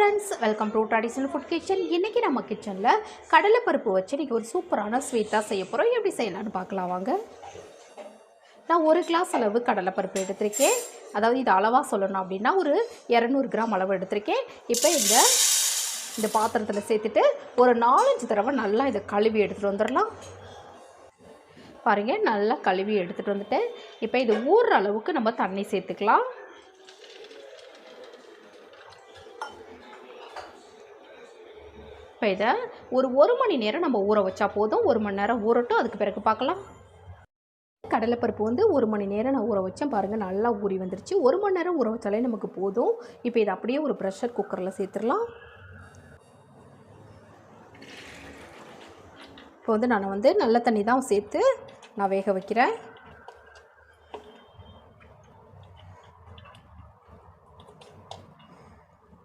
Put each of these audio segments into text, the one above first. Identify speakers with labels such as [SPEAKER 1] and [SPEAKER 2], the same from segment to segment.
[SPEAKER 1] Friends welcome to traditional food kitchen இன்றைக்கி நம்ம கிச்சனில் கடலைப்பருப்பு வச்சு இன்றைக்கி ஒரு சூப்பரான ஸ்வீட்டாக செய்ய போகிறோம் எப்படி செய்யலாம்னு பார்க்கலாம் வாங்க. நான் ஒரு கிளாஸ் அளவு கடலைப்பருப்பு எடுத்திருக்கேன். அதாவது இது அளவாக சொல்லணும் அப்படின்னா ஒரு இரநூறு கிராம் அளவு எடுத்திருக்கேன். இப்போ இந்த இந்த பாத்திரத்தில் சேர்த்துட்டு ஒரு நாலஞ்சு தடவை நல்லா இதை கழுவி எடுத்துகிட்டு வந்துடலாம். பாருங்கள் நல்லா கழுவி எடுத்துகிட்டு வந்துட்டு இப்போ இது ஊறுற அளவுக்கு நம்ம தண்ணி சேர்த்துக்கலாம். இப்போ இதை ஒரு ஒரு மணி நேரம் நம்ம ஊற வச்சா போதும். ஒரு மணி நேரம் ஊறட்டும். அதுக்கு பிறகு பார்க்கலாம் கடலைப்பருப்பு வந்து ஒரு மணி நேரம் நான் ஊற வச்சேன். பாருங்கள் நல்லா ஊறி வந்துருச்சு. ஒரு மணி நேரம் ஊற வச்சாலே நமக்கு போதும். இப்போ இதை அப்படியே ஒரு ப்ரெஷர் குக்கரில் சேர்த்துடலாம். இப்போ வந்து நான் வந்து நல்ல தண்ணி தான் சேர்த்து நான் வேக வைக்கிறேன்.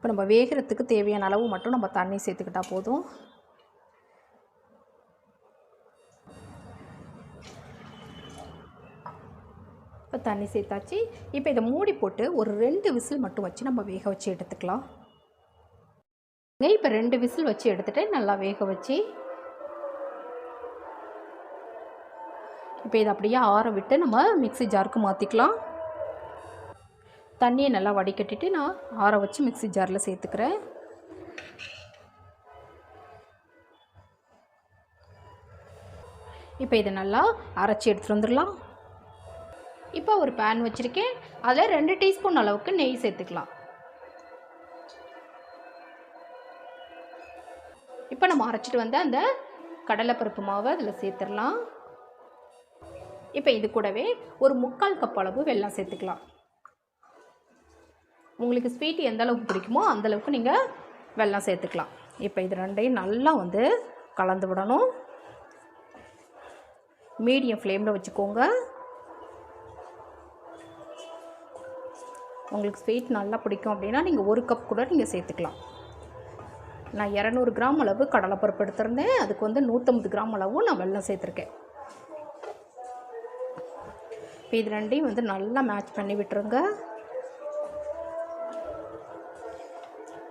[SPEAKER 1] இப்போ நம்ம வேகிறதுக்கு தேவையான அளவு மட்டும் நம்ம தண்ணி சேர்த்துக்கிட்டால் போதும். இப்போ தண்ணி சேர்த்தாச்சு. இப்போ இதை மூடி போட்டு ஒரு ரெண்டு விசில் மட்டும் வச்சு நம்ம வேக வச்சு எடுத்துக்கலாம். இப்போ ரெண்டு விசில் வச்சு எடுத்துகிட்டு நல்லா வேக வச்சு. இப்போ இதை அப்படியே ஆற விட்டு நம்ம மிக்ஸி ஜாருக்கு மாற்றிக்கலாம் தண்ணியை நல்லா வடிகட்டிட்டு நான் ஆற வச்சு மிக்ஸி ஜாரில் சேர்த்துக்கிறேன். இப்போ இதை நல்லா அரைச்சி எடுத்துகிட்டு வந்துடலாம். இப்போ ஒரு பேன் வச்சுருக்கேன். அதில் ரெண்டு டீஸ்பூன் அளவுக்கு நெய் சேர்த்துக்கலாம். இப்போ நம்ம அரைச்சிட்டு வந்த அந்த கடலைப்பருப்பு மாவை அதில் சேர்த்துடலாம். இப்போ இது கூடவே ஒரு முக்கால் கப் அளவு வெல்லம் சேர்த்துக்கலாம். உங்களுக்கு ஸ்வீட் எந்த அளவுக்கு பிடிக்குமோ அந்தளவுக்கு நீங்கள் வெள்ளம் சேர்த்துக்கலாம். இப்போ இது ரெண்டையும் நல்லா வந்து கலந்து விடணும். மீடியம் ஃப்ளேமில் வச்சுக்கோங்க. உங்களுக்கு ஸ்வீட் நல்லா பிடிக்கும் அப்படின்னா நீங்கள் ஒரு கப் கூட நீங்கள் சேர்த்துக்கலாம். நான் இரநூறு கிராம் அளவு கடலைப்பருப்பு எடுத்திருந்தேன். அதுக்கு வந்து நூற்றம்பது கிராம் அளவும் நான் வெள்ளம் சேர்த்துருக்கேன். இப்போ இது ரெண்டையும் வந்து நல்லா மேட்ச் பண்ணி விட்டுருங்க.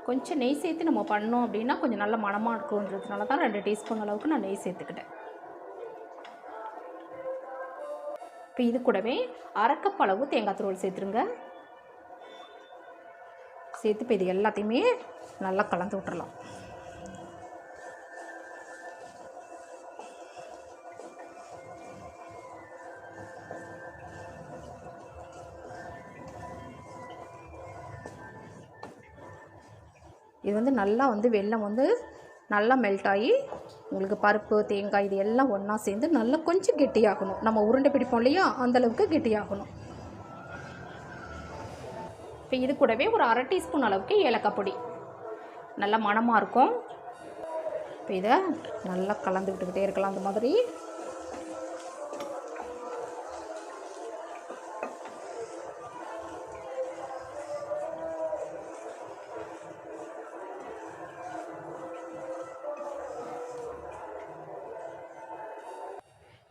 [SPEAKER 1] கொஞ்சம் நெய் சேர்த்து நம்ம பண்ணோம் அப்படின்னா கொஞ்சம் நல்ல மனமாக இருக்குன்றதுனால தான் ரெண்டு டீஸ்பூன் அளவுக்கு நான் நெய் சேர்த்துக்கிட்டேன். இப்போ இது கூடவே அரைக்கப் அளவு தேங்காய் துருவல் சேர்த்துருங்க. சேர்த்து இப்போ இது எல்லாத்தையுமே நல்லா கலந்து விட்டுறலாம். இது வந்து நல்லா வந்து வெள்ளம் வந்து நல்லா மெல்ட் ஆகி உங்களுக்கு பருப்பு தேங்காய் இது எல்லாம் ஒன்றா சேர்ந்து நல்லா கொஞ்சம் கெட்டியாகணும். நம்ம உருண்டை பிடிப்போம் இல்லையா? அந்தளவுக்கு கெட்டியாகணும். இப்போ இது கூடவே ஒரு அரை டீஸ்பூன் அளவுக்கு ஏலக்காய் பொடி. நல்லா மணமாக இருக்கும். இப்போ இதை நல்லா கலந்து விட்டுக்கிட்டே இருக்கலாம். அந்த மாதிரி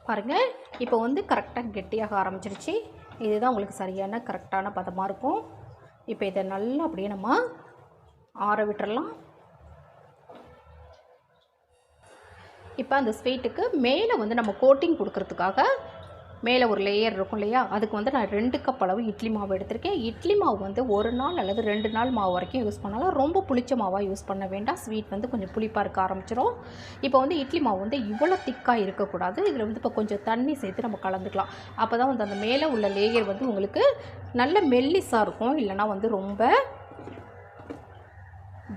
[SPEAKER 1] பாருங்கள் இப்போ வந்து கரெக்டாக கெட்டியாக ஆரம்பிச்சிருச்சு. இதுதான் உங்களுக்கு சரியான கரெக்டான பதமாக இருக்கும். இப்போ இதை நல்லா அப்படியே நம்ம ஆற விட்டுறலாம். இப்போ அந்த ஸ்வீட்டுக்கு மேலே வந்து நம்ம கோட்டிங் கொடுக்கறதுக்காக மேலே ஒரு லேயர் இருக்கும் இல்லையா? அதுக்கு வந்து நான் ரெண்டு கப் அளவு இட்லி மாவு எடுத்திருக்கேன். இட்லி மாவு வந்து ஒரு நாள் அல்லது ரெண்டு நாள் மாவு வரைக்கும் யூஸ் பண்ணலாம். ரொம்ப புளிச்ச மாவாக யூஸ் பண்ண வேண்டாம். ஸ்வீட் வந்து கொஞ்சம் புளிப்பாக இருக்க ஆரம்பிச்சிடும் இப்போ வந்து இட்லி மாவு வந்து இவ்வளோ திக்காக இருக்கக்கூடாது. இதில் வந்து இப்போ கொஞ்சம் தண்ணி சேர்த்து நம்ம கலந்துக்கலாம். அப்போ தான் வந்து அந்த மேலே உள்ள லேயர் வந்து உங்களுக்கு நல்ல மெல்லிஸாக இருக்கும். இல்லைனா வந்து ரொம்ப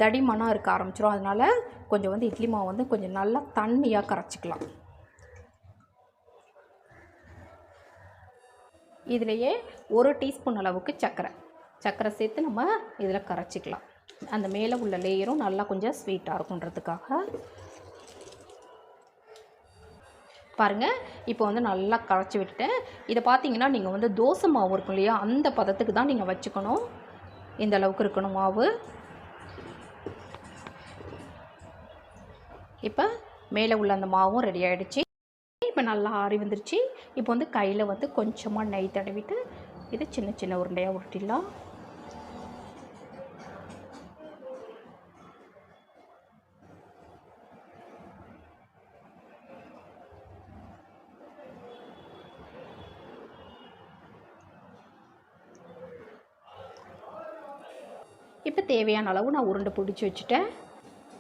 [SPEAKER 1] தடிமனாக இருக்க ஆரம்பிச்சிடும் அதனால் கொஞ்சம் வந்து இட்லி மாவு வந்து கொஞ்சம் நல்லா தண்ணியாக கரைச்சிக்கலாம். இதுலேயே ஒரு டீஸ்பூன் அளவுக்கு சர்க்கரை சர்க்கரை சேர்த்து நம்ம இதில் கரைச்சிக்கலாம். அந்த மேலே உள்ள லேயரும் நல்லா கொஞ்சம் ஸ்வீட்டாக இருக்குன்றதுக்காக பாருங்கள் இப்போ வந்து நல்லா கரைச்சி விட்டுட்டேன். இதை பார்த்தீங்கன்னா நீங்கள் வந்து தோசை மாவு இருக்கும் இல்லையா அந்த பதத்துக்கு தான் நீங்கள் வச்சுக்கணும். இந்த அளவுக்கு இருக்கணும் மாவு. இப்போ மேலே உள்ள அந்த மாவும் ரெடி ஆகிடுச்சு இப்போ நல்லா ஆறி வந்துருச்சு. இப்போ வந்து கையில் வந்து கொஞ்சமாக நெய் தடவிட்டு இதை சின்ன சின்ன உருண்டையாக உருட்டிடலாம். இப்போ தேவையான அளவு நான் உருண்டை பிடிச்சி வச்சுட்டேன்.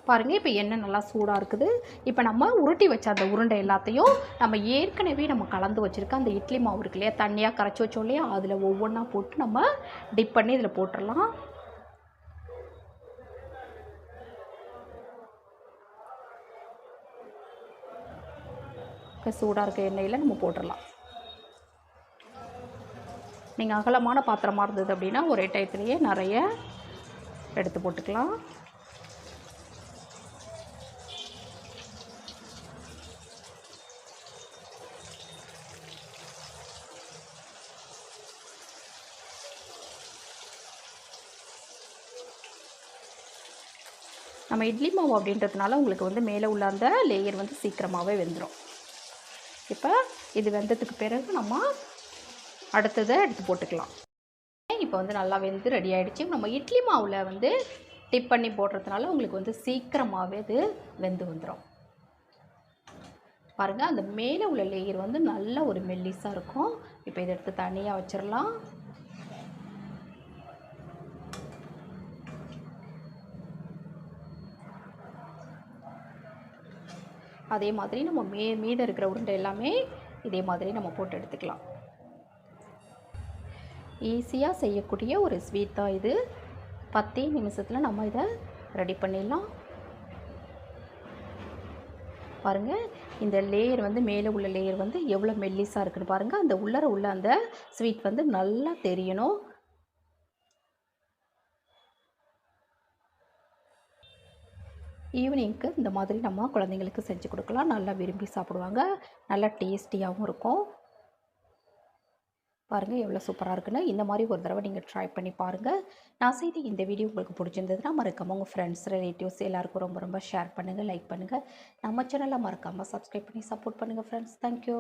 [SPEAKER 1] பாருங்கள் இப்போ எண்ணெய் நல்லா சூடாக இருக்குது. இப்போ நம்ம உருட்டி வச்ச அந்த உருண்டை எல்லாத்தையும் நம்ம ஏற்கனவே நம்ம கலந்து வச்சுருக்க அந்த இட்லி மாவு இருக்கு இல்லையா தண்ணியாக கரைச்சி வச்சோம் இல்லையா அதில் ஒவ்வொன்றா போட்டு நம்ம டிப் பண்ணி இதில் போட்டுடலாம் இப்போ சூடாக இருக்க எண்ணெயில் நம்ம போட்டுடலாம் நீங்கள் அகலமான பாத்திரமாக இருந்தது அப்படின்னா ஒரே டயத்துலேயே நிறைய எடுத்து போட்டுக்கலாம். நம்ம இட்லி மாவு அப்படின்றதுனால உங்களுக்கு வந்து மேலே உள்ள அந்த லேயர் வந்து சீக்கிரமாகவே வெந்துடும் இப்போ இது வெந்ததுக்கு பிறகு நம்ம அடுத்ததை எடுத்து போட்டுக்கலாம். இப்போ வந்து நல்லா வெந்து ரெடி ஆகிடுச்சு நம்ம இட்லி மாவில் வந்து டிப் பண்ணி போடுறதுனால உங்களுக்கு வந்து சீக்கிரமாகவே இது வெந்து வந்துடும் பாருங்கள் அந்த மேலே உள்ள லேயர் வந்து நல்ல ஒரு மெல்லிஸாக இருக்கும். இப்போ இதை எடுத்து தனியாக வச்சிடலாம் அதே மாதிரி நம்ம மே மீதம் இருக்கிற உருண்டை எல்லாமே இதே மாதிரி நம்ம போட்டு எடுத்துக்கலாம். ஈஸியாக செய்யக்கூடிய ஒரு ஸ்வீட் தான் இது. பத்தே நிமிஷத்தில் நம்ம இதை ரெடி பண்ணிடலாம். பாருங்கள் இந்த லேயர் வந்து மேலே உள்ள லேயர் வந்து எவ்வளோ மெல்லிஸாக இருக்குன்னு பாருங்கள் அந்த உள்ளர உள்ள அந்த ஸ்வீட் வந்து நல்லா தெரியணும். ஈவினிங்க்கு இந்த மாதிரி நம்ம குழந்தைங்களுக்கு செஞ்சு கொடுக்கலாம். நல்லா விரும்பி சாப்பிடுவாங்க. நல்லா டேஸ்டியாகவும் இருக்கும். பாருங்கள் எவ்வளோ சூப்பராக இருக்குன்னு. இந்த மாதிரி ஒரு தடவை நீங்கள் ட்ரை பண்ணி பாருங்கள் நான் செய்த இந்த வீடியோ உங்களுக்கு பிடிச்சிருந்ததுன்னா மறக்காமல் உங்கள் ஃப்ரெண்ட்ஸ் ரிலேட்டிவ்ஸ் எல்லாருக்கும் ரொம்ப ரொம்ப ஷேர் பண்ணுங்கள் லைக் பண்ணுங்கள் நம்ம சேனலை மறக்காமல் சப்ஸ்கிரைப் பண்ணி சப்போர்ட் பண்ணுங்கள் ஃப்ரெண்ட்ஸ் தேங்க்யூ